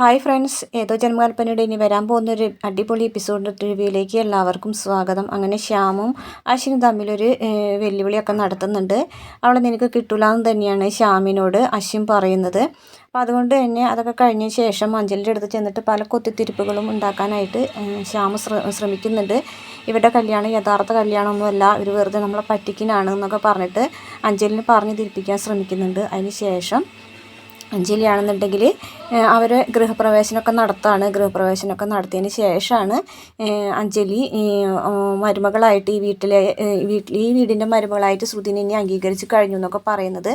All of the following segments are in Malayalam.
ഹായ് ഫ്രണ്ട്സ് ഏതോ ജന്മകൽപ്പനയുടെ ഇനി വരാൻ പോകുന്ന ഒരു അടിപൊളി എപ്പിസോഡ് റിവ്യൂയിലേക്ക് എല്ലാവർക്കും സ്വാഗതം. അങ്ങനെ ശ്യാമും അശ്വിനും തമ്മിലൊരു വെല്ലുവിളിയൊക്കെ നടത്തുന്നുണ്ട്. അവളെ നിനക്ക് കിട്ടൂല എന്ന് തന്നെയാണ് ശ്യാമിനോട് അശ്വിൻ പറയുന്നത്. അപ്പോൾ അതുകൊണ്ട് തന്നെ അതൊക്കെ കഴിഞ്ഞ ശേഷം അഞ്ജലിയുടെ അടുത്ത് ചെന്നിട്ട് പല കൊത്തിത്തിരിപ്പുകളും ഉണ്ടാക്കാനായിട്ട് ശ്യാമ ശ്രമിക്കുന്നുണ്ട്. ഇവരുടെ കല്യാണം യഥാർത്ഥ കല്യാണമൊന്നുമല്ല ഇവർ വെറുതെ നമ്മളെ പറ്റിക്കിനാണ് എന്നൊക്കെ പറഞ്ഞിട്ട് അഞ്ജലിനെ പറഞ്ഞ് തിരിപ്പിക്കാൻ ശ്രമിക്കുന്നുണ്ട്. അതിന് ശേഷം അഞ്ജലിയാണെന്നുണ്ടെങ്കിൽ അവർ ഗൃഹപ്രവേശനമൊക്കെ നടത്താണ്. ഗൃഹപ്രവേശനമൊക്കെ നടത്തിയതിന് ശേഷമാണ് അഞ്ജലി മരുമകളായിട്ട് ഈ വീട്ടിലെ വീട്ടിൽ ഈ വീടിന്റെ മരുമകളായിട്ട് ശ്രുതിനെ അംഗീകരിച്ച് കഴിഞ്ഞു എന്നൊക്കെ പറയുന്നത്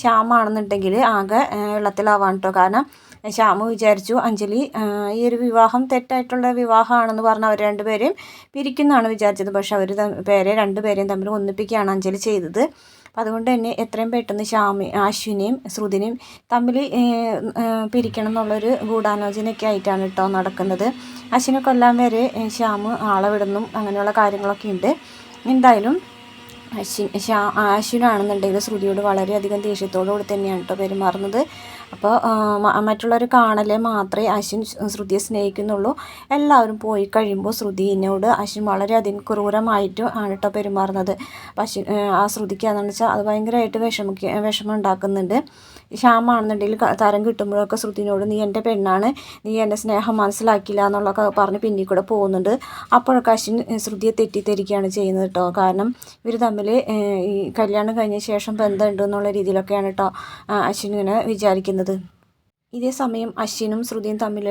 ശ്യാമാണെന്നുണ്ടെങ്കിൽ ആകെ വെള്ളത്തിലാവാൻ കേട്ടോ കാരണം ശ്യാമ വിചാരിച്ചു അഞ്ജലി ഈ ഒരു വിവാഹം തെറ്റായിട്ടുള്ള വിവാഹമാണെന്ന് പറഞ്ഞ് അവർ രണ്ടുപേരെയും പിരിക്കുന്നതാണ് വിചാരിച്ചത്. പക്ഷെ അവർ പേരെ രണ്ടുപേരെയും തമ്മിൽ ഒന്നിപ്പിക്കുകയാണ് അഞ്ജലി ചെയ്തത്. അപ്പം അതുകൊണ്ട് തന്നെ എത്രയും പെട്ടെന്ന് ശ്യാമി അശ്വിനെയും ശ്രുതിനെയും തമ്മിൽ പിരിക്കണം എന്നുള്ളൊരു ഗൂഢാലോചനയൊക്കെ ആയിട്ടാണ് കേട്ടോ നടക്കുന്നത്. അശ്വിനെ കൊല്ലാൻ വരെ ശ്യാമ് ആളെ വിടുന്നു അങ്ങനെയുള്ള കാര്യങ്ങളൊക്കെ ഉണ്ട്. എന്തായാലും അശ്വിൻ ശ്യാ അശ്വിനാണെന്നുണ്ടെങ്കിൽ ശ്രുതിയോട് വളരെയധികം ദേഷ്യത്തോടു കൂടി തന്നെയാണ് കേട്ടോ പെരുമാറുന്നത്. അപ്പോൾ മറ്റുള്ളവർ കാണലേ മാത്രമേ അശ്വിൻ ശ്രുതിയെ സ്നേഹിക്കുന്നുള്ളൂ. എല്ലാവരും പോയി കഴിയുമ്പോൾ ശ്രുതിനോട് അശ്വിൻ വളരെയധികം ക്രൂരമായിട്ട് ആണ് കേട്ടോ പെരുമാറുന്നത്. അപ്പോൾ അശ്വിൻ ആ ശ്രുതിക്ക് അതെന്ന് വെച്ചാൽ അത് ഭയങ്കരമായിട്ട് വിഷമിക്ക വിഷമം ഉണ്ടാക്കുന്നുണ്ട്. ശ്യാമാണെന്നുണ്ടെങ്കിൽ തരം കിട്ടുമ്പോഴൊക്കെ ശ്രുതിനോട് നീ എന്റെ പെണ്ണാണ് നീ എന്റെ സ്നേഹം മനസ്സിലാക്കില്ല എന്നുള്ളതൊക്കെ പറഞ്ഞ് പിന്നിൽ കൂടെ പോകുന്നുണ്ട്. അപ്പോഴൊക്കെ അശ്വിൻ ശ്രുതിയെ തെറ്റിദ്ധരിക്കുകയാണ് ചെയ്യുന്നത് കേട്ടോ കാരണം ഇവർ തമ്മിൽ ഈ കല്യാണം കഴിഞ്ഞ ശേഷം ബന്ധമുണ്ട് എന്നുള്ള രീതിയിലൊക്കെയാണ് കേട്ടോ അശ്വിൻ ഇങ്ങനെ വിചാരിക്കുന്നത്. ഇതേ സമയം അശ്വിനും ശ്രുതിയും തമ്മിൽ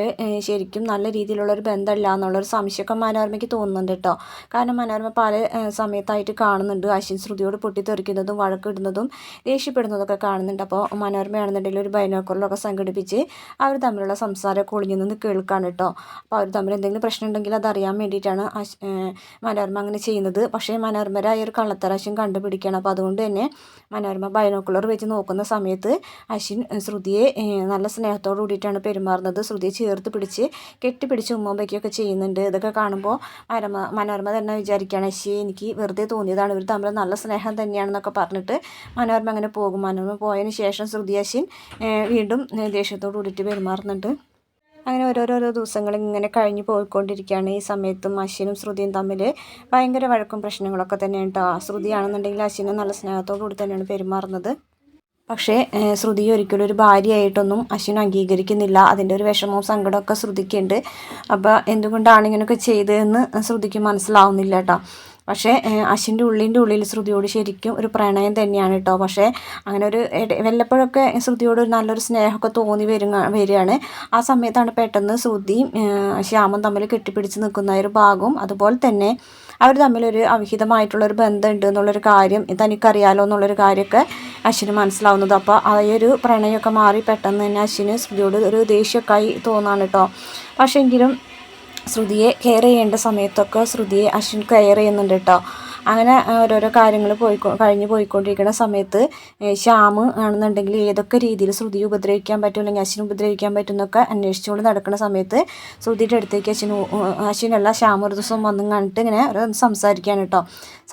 ശരിക്കും നല്ല രീതിയിലുള്ള ഒരു ബന്ധമില്ല എന്നുള്ളൊരു സംശയമൊക്കെ മനോരമയ്ക്ക് തോന്നുന്നുണ്ട് കേട്ടോ കാരണം മനോരമ പല സമയത്തായിട്ട് കാണുന്നുണ്ട്. അശ്വിൻ ശ്രുതിയോട് പൊട്ടിത്തെറിക്കുന്നതും വഴക്കിടുന്നതും ദേഷ്യപ്പെടുന്നതൊക്കെ കാണുന്നുണ്ട്. അപ്പോൾ മനോരമയാണെന്നുണ്ടെങ്കിൽ ഒരു ബൈനോക്കറിലൊക്കെ സംഘടിപ്പിച്ച് അവർ തമ്മിലുള്ള സംസാരമൊക്കെ ഒളിഞ്ഞു നിന്ന് കേൾക്കാണ് കേട്ടോ അപ്പോൾ അവർ തമ്മിൽ എന്തെങ്കിലും പ്രശ്നം ഉണ്ടെങ്കിൽ അതറിയാൻ വേണ്ടിയിട്ടാണ് മനോരമ അങ്ങനെ ചെയ്യുന്നത്. പക്ഷേ മനോരമരായ ഒരു കള്ളത്തരാശ്യം കണ്ടുപിടിക്കണം അപ്പോൾ അതുകൊണ്ട് തന്നെ മനോരമ ബൈനോക്കുലർ വെച്ച് നോക്കുന്ന സമയത്ത് അശ്വിൻ ശ്രുതിയെ നല്ല നല്ല സ്നേഹത്തോടു കൂടിയിട്ടാണ് പെരുമാറുന്നത്. ശ്രുതി ചേർത്ത് പിടിച്ച് കെട്ടിപ്പിടിച്ച് ഉമ്മ ചെയ്യുന്നുണ്ട്. ഇതൊക്കെ കാണുമ്പോൾ മനോരമ മനോരമ തന്നെ വിചാരിക്കുകയാണ്. ശരി എനിക്ക് വെറുതെ തോന്നിയതാണ്. ഇവർ തമ്മിൽ നല്ല സ്നേഹം തന്നെയാണെന്നൊക്കെ പറഞ്ഞിട്ട് മനോരമ അങ്ങനെ പോകും. മനോരമ പോയതിന് ശേഷം ശ്രുതി അശ്വിൻ വീണ്ടും ദേഷ്യത്തോടു കൂടിയിട്ട് പെരുമാറുന്നുണ്ട്. അങ്ങനെ ഓരോരോരോ ദിവസങ്ങൾ ഇങ്ങനെ കഴിഞ്ഞു പോയിക്കൊണ്ടിരിക്കുകയാണ്. ഈ സമയത്തും അശ്വിനും ശ്രുതിയും തമ്മിൽ ഭയങ്കര വഴക്കും പ്രശ്നങ്ങളൊക്കെ തന്നെയാണ് കേട്ടോ ശ്രുതിയാണെന്നുണ്ടെങ്കിൽ അശ്വിനും നല്ല സ്നേഹത്തോടു കൂടി തന്നെയാണ് പെരുമാറുന്നത്. പക്ഷേ ശ്രുതി ഒരിക്കലും ഒരു ഭാര്യയായിട്ടൊന്നും അശ്വിൻ അംഗീകരിക്കുന്നില്ല. അതിന്റെ ഒരു വിഷമവും സങ്കടമൊക്കെ ശ്രുതിക്കുണ്ട്. അപ്പോൾ എന്തുകൊണ്ടാണ് ഇങ്ങനെയൊക്കെ ചെയ്തതെന്ന് ശ്രുതിക്ക് മനസ്സിലാവുന്നില്ല കേട്ടോ. പക്ഷേ അശ്വിന്റെ ഉള്ളിന്റെ ഉള്ളിൽ ശ്രുതിയോട് ശരിക്കും ഒരു പ്രണയം തന്നെയാണ് കേട്ടോ പക്ഷേ അങ്ങനെ ഒരു വല്ലപ്പോഴൊക്കെ ശ്രുതിയോട് ഒരു നല്ലൊരു സ്നേഹമൊക്കെ തോന്നി വരുക വരികയാണ്. ആ സമയത്താണ് പെട്ടെന്ന് ശ്രുതിയും ശ്യാമും തമ്മിൽ കെട്ടിപ്പിടിച്ച് നിൽക്കുന്ന ഒരു ഭാഗവും അതുപോലെ തന്നെ അവർ തമ്മിലൊരു അവിഹിതമായിട്ടുള്ളൊരു ബന്ധമുണ്ട് എന്നുള്ളൊരു കാര്യം തനിക്കറിയാലോ എന്നുള്ളൊരു കാര്യമൊക്കെ അശ്വിന് മനസ്സിലാവുന്നത്. അപ്പോൾ ആ ഒരു പ്രണയമൊക്കെ മാറി പെട്ടെന്ന് തന്നെ അശ്വിന് ശ്രുതിയോട് ഒരു ദേഷ്യമൊക്കെ ആയി തോന്നാണ് കേട്ടോ പക്ഷേ എങ്കിലും ശ്രുതിയെ കെയർ ചെയ്യേണ്ട സമയത്തൊക്കെ ശ്രുതിയെ അശ്വിൻ കെയർ ചെയ്യുന്നുണ്ട് കേട്ടോ. അങ്ങനെ ഓരോരോ കാര്യങ്ങൾ പോയി കഴിഞ്ഞ് പോയിക്കൊണ്ടിരിക്കുന്ന സമയത്ത് ശ്യാമ് ആണെന്നുണ്ടെങ്കിൽ ഏതൊക്കെ രീതിയിൽ ശ്രുതിയെ ഉപദ്രവിക്കാൻ പറ്റും അല്ലെങ്കിൽ അശ്വിനെ ഉപദ്രവിക്കാൻ പറ്റും എന്നൊക്കെ അന്വേഷിച്ചുകൊണ്ട് നടക്കുന്ന സമയത്ത് ശ്രുതിയുടെ അടുത്തേക്ക് അശ്വിൻ അശ്വിനല്ല ശ്യാമ ഒരു ദിവസം വന്നും കണ്ടിട്ട് ഇങ്ങനെ ഒരു സംസാരിക്കുകയാണ് കേട്ടോ.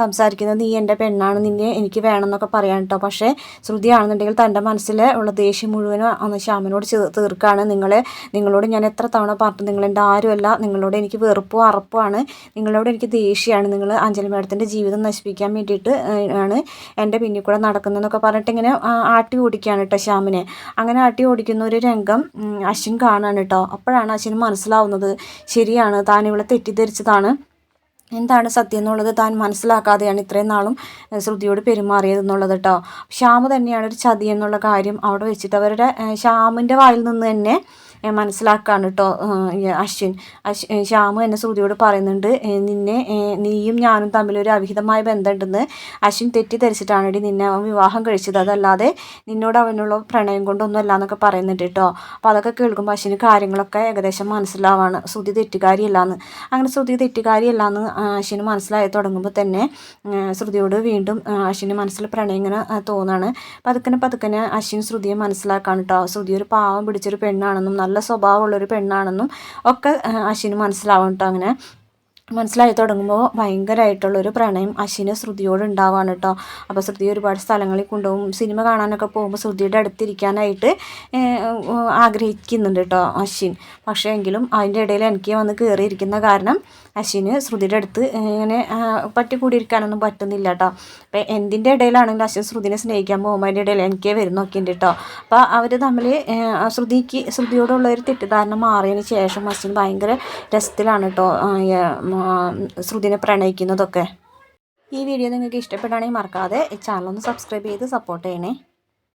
സംസാരിക്കുന്നത് നീ എന്റെ പെണ്ണാണ് നിന്നെ എനിക്ക് വേണം എന്നൊക്കെ പറയാൻ കേട്ടോ. പക്ഷേ ശ്രുതി ആണെന്നുണ്ടെങ്കിൽ തന്റെ മനസ്സിൽ ഉള്ള ദേഷ്യം മുഴുവനും അന്ന് ശ്യാമിനോട് തീർക്കാണ്. നിങ്ങളെ നിങ്ങളോട് ഞാൻ എത്ര തവണ പറഞ്ഞു നിങ്ങളെന്റെ ആരുമല്ല നിങ്ങളോട് എനിക്ക് വെറുപ്പോ അറപ്പുമാണ് നിങ്ങളോട് എനിക്ക് ദേഷ്യമാണ്. നിങ്ങൾ അഞ്ജലി മേഡത്തിന്റെ ജീവിതം നശിപ്പിക്കാൻ വേണ്ടിയിട്ട് ആണ് എന്റെ പിന്നിൽ കൂടെ നടക്കുന്നതെന്നൊക്കെ പറഞ്ഞിട്ട് ഇങ്ങനെ ആട്ടി ഓടിക്കുകയാണ് കേട്ടോ ശ്യാമിനെ. അങ്ങനെ ആട്ടി ഓടിക്കുന്ന ഒരു രംഗം അശ്വിൻ കാണാണ് കേട്ടോ അപ്പോഴാണ് അശ്വിന് മനസ്സിലാവുന്നത് ശരിയാണ് താൻ ഇവിടെ തെറ്റിദ്ധരിച്ചതാണ്. എന്താണ് സത്യം എന്നുള്ളത് താൻ മനസ്സിലാക്കാതെയാണ് ഇത്രയും നാളും ശ്രുതിയോട് പെരുമാറിയത് എന്നുള്ളത് കേട്ടോ ശ്യാമ് തന്നെയാണ് ഒരു ചതി എന്നുള്ള കാര്യം അവിടെ വെച്ചിട്ട് അവരുടെ ശ്യാമിന്റെ വായിൽ നിന്ന് തന്നെ മനസ്സിലാക്കാണ് കേട്ടോ അശ്വിൻ. അശ്വിൻ ശ്യാമ് എന്നെ ശ്രുതിയോട് പറയുന്നുണ്ട് നിന്നെ നീയും ഞാനും തമ്മിൽ ഒരു അവിഹിതമായ ബന്ധമുണ്ടെന്ന് അശ്വിൻ തെറ്റിദ്ധരിച്ചിട്ടാണ് നിന്നെ അവൻ വിവാഹം കഴിച്ചത്. അതല്ലാതെ നിന്നോട് അവനുള്ള പ്രണയം കൊണ്ടൊന്നും അല്ല എന്നൊക്കെ പറയുന്നുണ്ട് കേട്ടോ അപ്പോൾ അതൊക്കെ കേൾക്കുമ്പോൾ അശ്വിന് കാര്യങ്ങളൊക്കെ ഏകദേശം മനസ്സിലാവാണ്. ശ്രുതി തെറ്റുകാരിയല്ലാന്ന്. അങ്ങനെ ശ്രുതി തെറ്റുകാരിയല്ലാന്ന് അശ്വിന് മനസ്സിലായി തുടങ്ങുമ്പോൾ തന്നെ ശ്രുതിയോട് വീണ്ടും അശ്വിന് മനസ്സിൽ പ്രണയം ഇങ്ങനെ തോന്നാണ്. പതുക്കനെ പതുക്കനെ അശ്വിൻ ശ്രുതിയെ മനസ്സിലാക്കാണ് കേട്ടോ ശ്രുതി ഒരു പാവം പിടിച്ചൊരു പെണ്ണാണെന്നും നല്ല സ്വഭാവമുള്ളൊരു പെണ്ണാണെന്നും ഒക്കെ അശ്വിന് മനസ്സിലാവും കേട്ടോ അങ്ങനെ. മനസ്സിലായി തുടങ്ങുമ്പോൾ ഭയങ്കരമായിട്ടുള്ളൊരു പ്രണയം അശ്വിന് ശ്രുതിയോട് ഉണ്ടാവുകയാണ് കേട്ടോ അപ്പോൾ ശ്രുതി ഒരുപാട് സ്ഥലങ്ങളിൽ കൊണ്ടുപോകും സിനിമ കാണാനൊക്കെ പോകുമ്പോൾ ശ്രുതിയുടെ അടുത്തിരിക്കാനായിട്ട് ആഗ്രഹിക്കുന്നുണ്ട് കേട്ടോ അശ്വിൻ. പക്ഷേ എങ്കിലും അതിന്റെ ഇടയിൽ എനിക്ക് വന്ന് കയറിയിരിക്കുന്ന കാരണം അശ്വിന് ശ്രുതിയുടെ അടുത്ത് ഇങ്ങനെ പറ്റിക്കൂടിയിരിക്കാനൊന്നും പറ്റുന്നില്ല കേട്ടോ അപ്പം എന്തിന്റെ ഇടയിലാണെങ്കിലും അശ്വിൻ ശ്രുതിനെ സ്നേഹിക്കാൻ പോകുമ്പോൾ ഇടയിൽ എനിക്കേ വരുന്നൊക്കെ ഉണ്ട് കേട്ടോ അപ്പോൾ അവർ തമ്മിൽ ശ്രുതിക്ക് ശ്രുതിയോടുള്ള ഒരു തെറ്റിദ്ധാരണ മാറിയതിന് ശേഷം അശ്വിൻ ഭയങ്കര രസത്തിലാണ് കേട്ടോ ശ്രുതിനെ പ്രണയിക്കുന്നതൊക്കെ. ഈ വീഡിയോ നിങ്ങൾക്ക് ഇഷ്ടപ്പെടുകയാണെങ്കിൽ മറക്കാതെ ചാനൽ ഒന്ന് സബ്സ്ക്രൈബ് ചെയ്ത് സപ്പോർട്ട് ചെയ്യണേ.